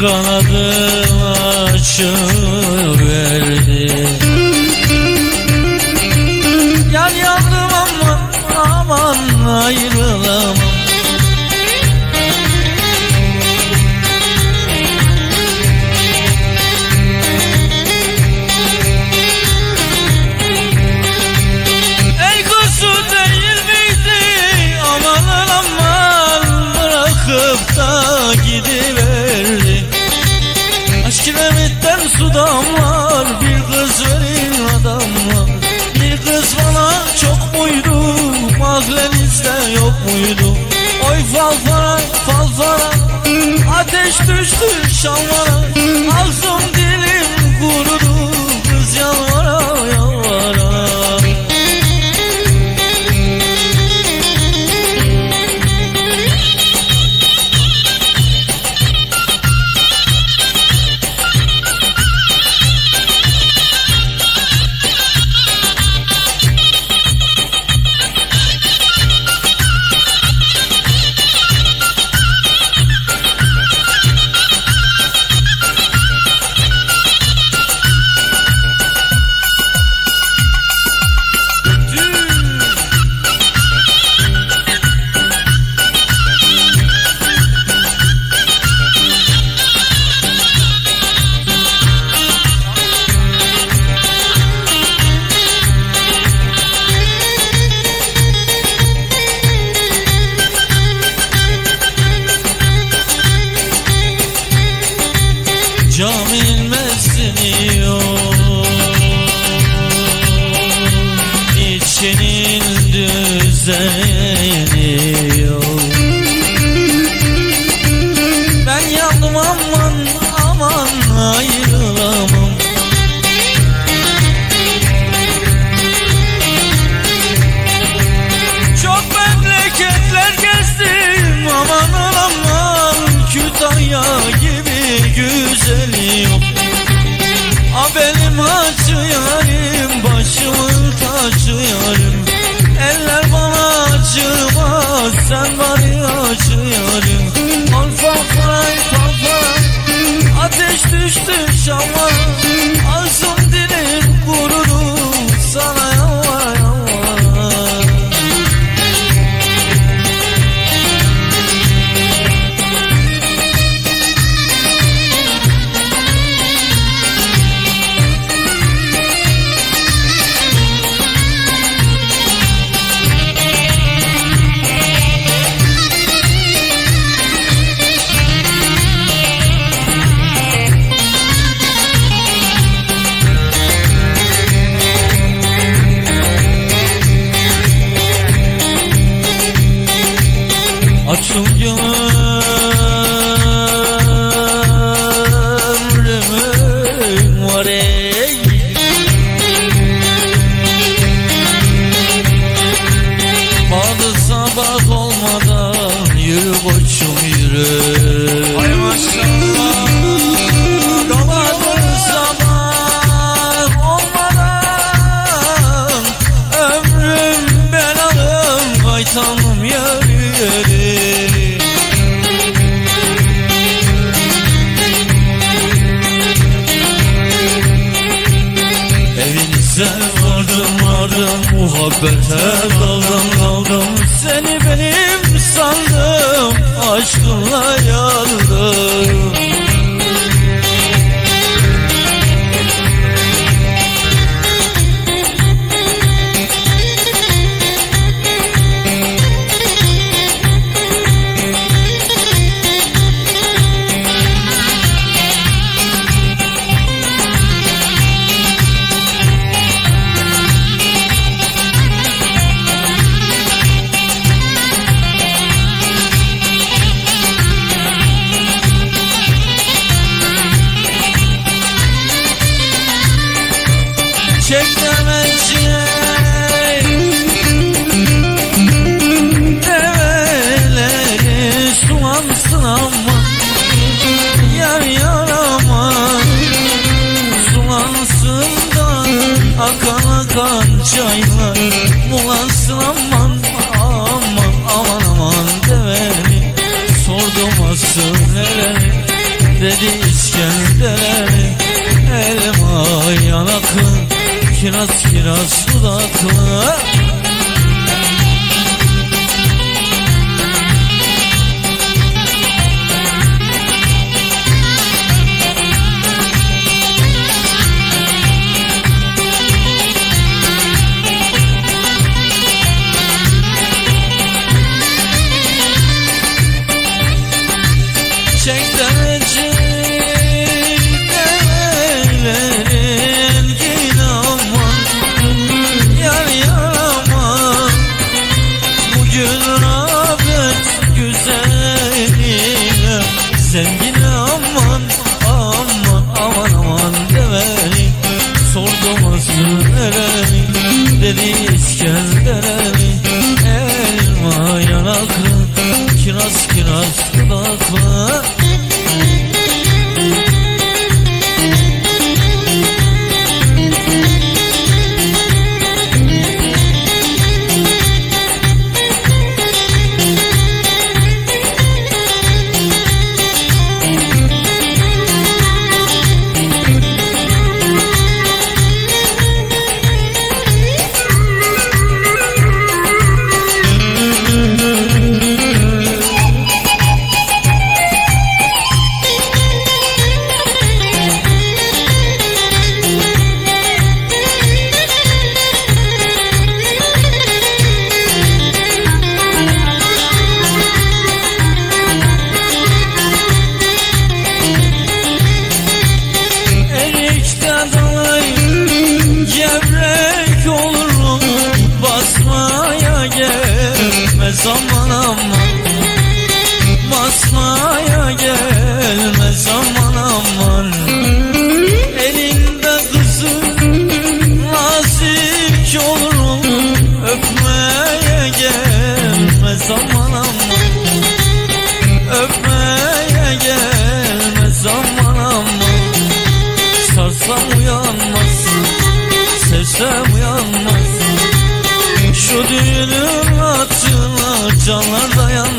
Kanadım açıverdi Fal fara ateş düştü şalvara. Ağzım düzeni yok Ben yandım aman aman ayrılamam. Çok memleketler gezdim aman aman Kütahya gibi güzeli yok. A benim acı yarim başımın tacı yarim sen var ya acı yarim Alfa fay fay Ateş düştü şama Açıl ömrümün var ey. Bağlı sabah olmadan yürü koçum yürü vardım muhabbete daldım daldım. Seni benim sandım aşkınla yandım geldi İskender'e Elma yanaklı Kiraz kiraz dudaklı. Çek derece de. canlar dayan